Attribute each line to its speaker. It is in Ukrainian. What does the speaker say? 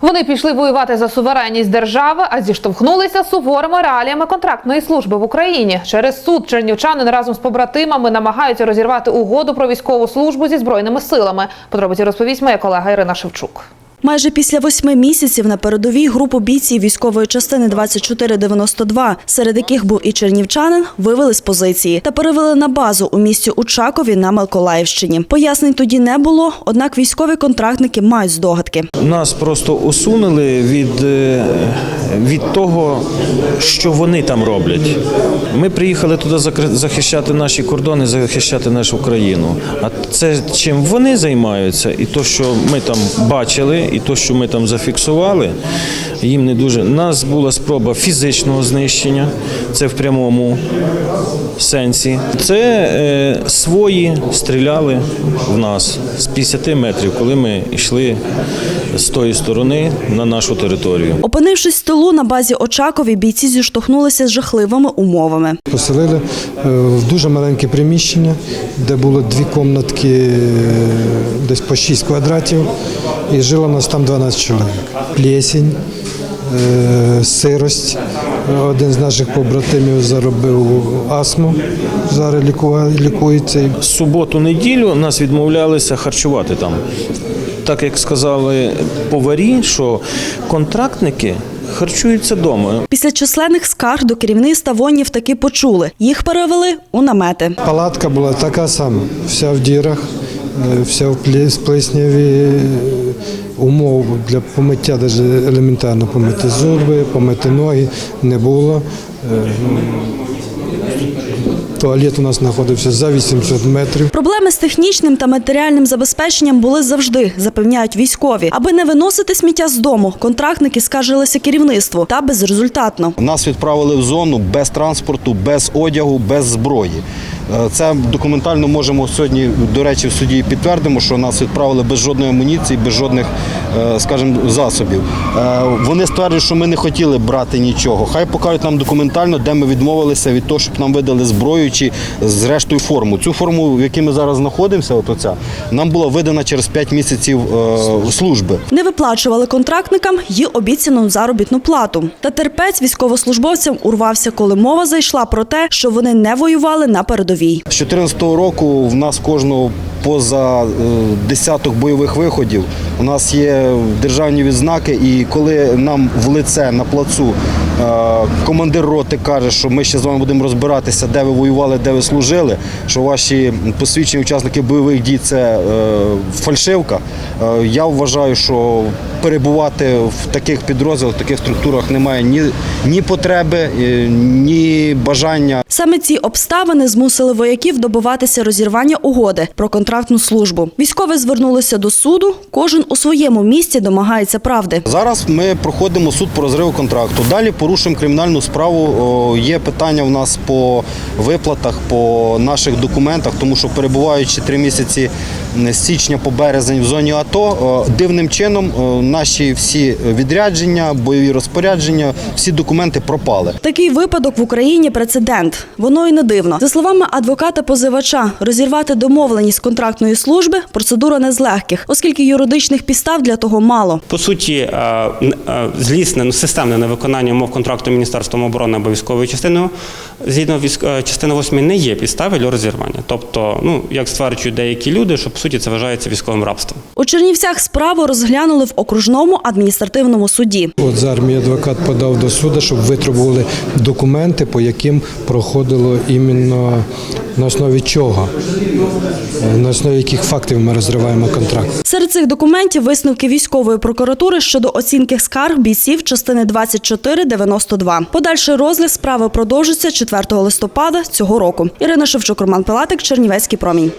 Speaker 1: Вони пішли воювати за суверенність держави, а зіштовхнулися з суворими реаліями контрактної служби в Україні. Через суд чернівчанин разом з побратимами намагаються розірвати угоду про військову службу зі збройними силами. Подробиці розповість моя колега Ірина Шевчук.
Speaker 2: Майже після восьми місяців на передовій групу бійців військової частини 2492, серед яких був і чернівчанин, вивели з позиції та перевели на базу у місті Учакові на Миколаївщині. Пояснень тоді не було, однак військові контрактники мають здогадки.
Speaker 3: Нас просто усунули від, е, від того, що вони там роблять. Ми приїхали туди захищати наші кордони, захищати нашу країну. А це чим вони займаються, і то, що ми там бачили, і то, що ми там зафіксували, їм не дуже. У нас була спроба фізичного знищення, це в прямому сенсі. Це е, свої стріляли в нас з 50 метрів, коли ми йшли з тої сторони на нашу територію.
Speaker 2: Опинившись в тилу на базі Очакові, бійці зіштовхнулися з жахливими умовами.
Speaker 4: Поселили е, в дуже маленьке приміщення, де було дві комнатки, е, десь по 6 квадратів, і жило нас там 12 чоловік. Плесінь, е, сирость. Один з наших побратимів заробив астму, зараз лікується.
Speaker 3: Суботу-неділю нас відмовлялися харчувати там. Так як сказали поварі, що контрактники харчуються вдома.
Speaker 2: Після численних скарг до керівництва воїнів таки почули. Їх перевели у намети.
Speaker 4: Палатка була така сама, вся в дірах, е, вся в плесняві. Умов для помиття, навіть елементарно помити зуби, помити ноги не було. Е, Туалет у нас знаходився за 800 метрів.
Speaker 2: Проблеми з технічним та матеріальним забезпеченням були завжди, запевняють військові. Аби не виносити сміття з дому, контрактники скаржилися керівництву та безрезультатно.
Speaker 5: Нас відправили в зону без транспорту, без одягу, без зброї. Е, Це документально можемо сьогодні, до речі, в суді підтвердимо, що нас відправили без жодної амуніції, без жодних, скажімо, засобів. Е, Вони стверджують, що ми не хотіли брати нічого. Хай покажуть нам документально, де ми відмовилися від того, щоб нам видали зброю чи зрештою форму. Цю форму, в якій ми зараз знаходимося, от оця, нам була видана через 5 місяців е, служби.
Speaker 2: Не виплачували контрактникам й обіцяну заробітну плату. Та терпець військовослужбовцям урвався, коли мова зайшла про те, що вони не воювали на передовій.
Speaker 5: З 2014 року в нас кожного поза е, десяток бойових виходів. У нас є державні відзнаки, і коли нам в лице на плацу е, командир роти каже, що ми ще з вами будемо розбиратися, де ви воювали, де ви служили, що ваші посвідчені учасники бойових дій це е, фальшивка. Я вважаю, що перебувати в таких підрозділах, в таких структурах немає ні, ні потреби, е, ні бажання.
Speaker 2: Саме ці обставини змусили вояків добиватися розірвання угоди про контрактну службу. Військові звернулися до суду. Кожен у своєму місці домагається правди.
Speaker 5: Зараз ми проходимо суд по розриву контракту. Далі порушуємо кримінальну справу. Є питання в нас по виплатах, по наших документах, тому що перебуваючи три місяці з січня по березень в зоні АТО, дивним чином наші всі відрядження, бойові розпорядження, всі документи пропали.
Speaker 2: Такий випадок в Україні прецедент. Воно й не дивно. За словами адвоката позивача, розірвати домовленість контрактної служби процедура не з легких, оскільки юридичних підстав для того мало.
Speaker 6: По суті, е, е, злісне, ну, системне невиконання умов контракту Міністерством оборони або військовою частиною згідно е, частини 8 не є підстави для розірвання. Тобто, ну як стверджують деякі люди, що по суті це вважається військовим рабством.
Speaker 2: У Чернівцях справу розглянули в окружному адміністративному суді.
Speaker 4: От зараз мій адвокат подав до суду, щоб витребували документи, по яким проходило іменно на основі чого, на основі яких фактів ми розриваємо контракт.
Speaker 2: Серед цих документів висновки військової прокуратури щодо оцінки скарг бійців частини 2492. Подальший розгляд справи продовжиться 4 листопада цього року. Ірина Шевчук, Роман Пилатик, Чернівецький промінь.